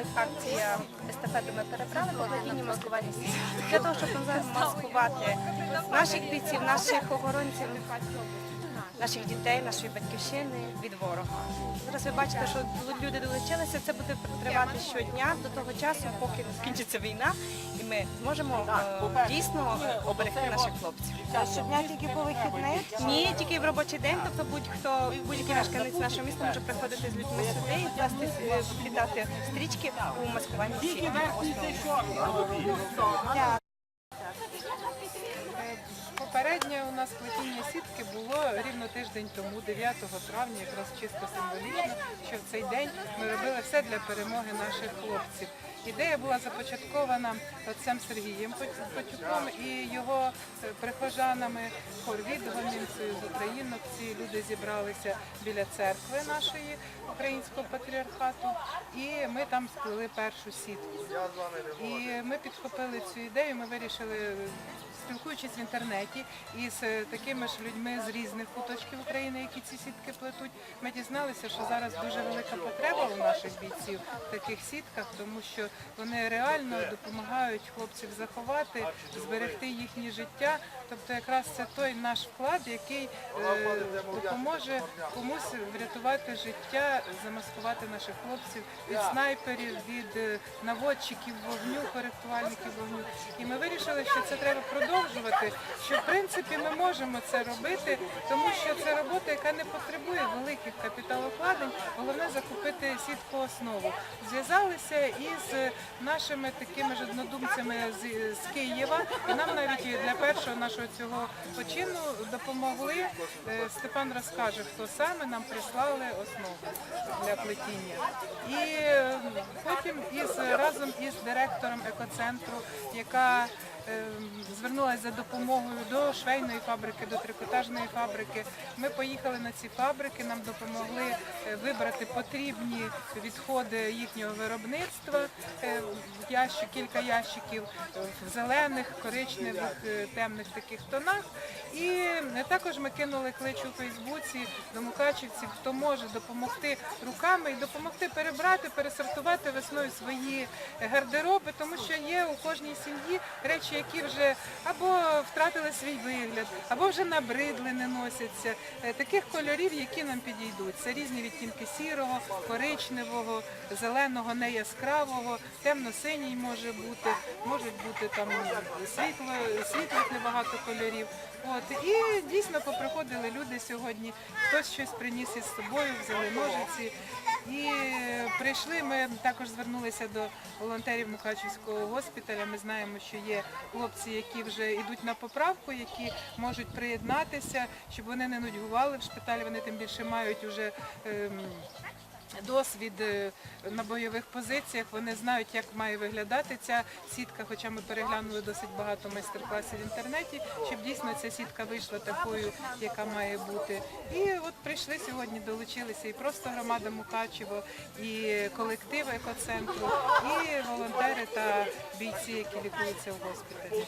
проходить акція естафету ми перебрали по плетінню маскувальні сітки. Для того, щоб маскувати наших бійців, наших охоронців, наших дітей, нашої батьківщини від ворога. Зараз ви бачите, що люди долучилися. Це буде тривати щодня до того часу, поки не скінчиться війна, і ми зможемо е, дійсно оберегти наших хлопців. Щодня тільки по вихідних. Ні, тільки в робочий день, тобто будь-хто, будь-який мешканець нашого міста може приходити з людьми сюди і плести, е, плітати стрічки у маскуванні сітки. Попереднє у нас плетіння сітки було рівно тиждень тому, 9 травня, якраз чисто символічно, що в цей день ми робили все для перемоги наших хлопців. Ідея була започаткована отцем Сергієм Потюком і його е, прихожанами, хорвідгомінцею з Українок. Ці люди зібралися біля церкви нашої українського патріархату, і ми там сплели першу сітку. І ми підхопили цю ідею. Ми вирішили, спілкуючись в інтернеті із е, такими ж людьми з різних куточків України, які ці сітки плетуть, ми дізналися, що зараз дуже велика потреба у наших бійців в таких сітках, тому що вони реально допомагають хлопців заховати, зберегти їхнє життя. Тобто, якраз це той наш вклад, який е, допоможе комусь врятувати життя, замаскувати наших хлопців від снайперів, від е, наводчиків вогню, коректувальників вогню. І ми вирішили, що це треба продовжувати. Що в принципі ми можемо це робити, тому що це робота, яка не потребує великих капіталовкладень. Головне закупити сітку основу. Зв'язалися із нашими такими ж однодумцями з, Києва. І нам навіть для першого нашого цього почину допомогли. Е, Степан розкаже, хто саме нам прислали основу для плетіння. І е, потім із разом із директором екоцентру, яка звернулася за допомогою до швейної фабрики, до трикотажної фабрики. Ми поїхали на ці фабрики, нам допомогли е, вибрати потрібні відходи їхнього виробництва. Е, Ящик, кілька ящиків в зелених, коричневих, е, темних таких тонах. І також ми кинули клич у Фейсбуці до мукачівців, хто може допомогти руками і допомогти перебрати, пересортувати весною свої гардероби, тому що є у кожній сім'ї речі, які вже або втратили свій вигляд, або вже набридли, не носяться. Е, Таких кольорів, які нам підійдуть. Це різні відтінки сірого, коричневого, зеленого, неяскравого, темно-синій може бути, можуть бути там світло, світлих небагато кольорів. От і дійсно поприходили люди сьогодні. Хтось щось приніс із собою, взяли ножиці. І прийшли. Ми також звернулися до волонтерів Мукачівського госпіталя. Ми знаємо, що є хлопці, які вже йдуть на поправку, які можуть приєднатися, щоб вони не нудьгували в шпиталі. Вони тим більше мають уже. ем, Досвід е, на бойових позиціях, вони знають, як має виглядати ця сітка, хоча ми переглянули досить багато майстер-класів в інтернеті, щоб дійсно ця сітка вийшла такою, яка має бути. І от прийшли сьогодні, долучилися і просто громада Мукачево, і колектив екоцентру, і волонтери та бійці, які лікуються в госпіталі.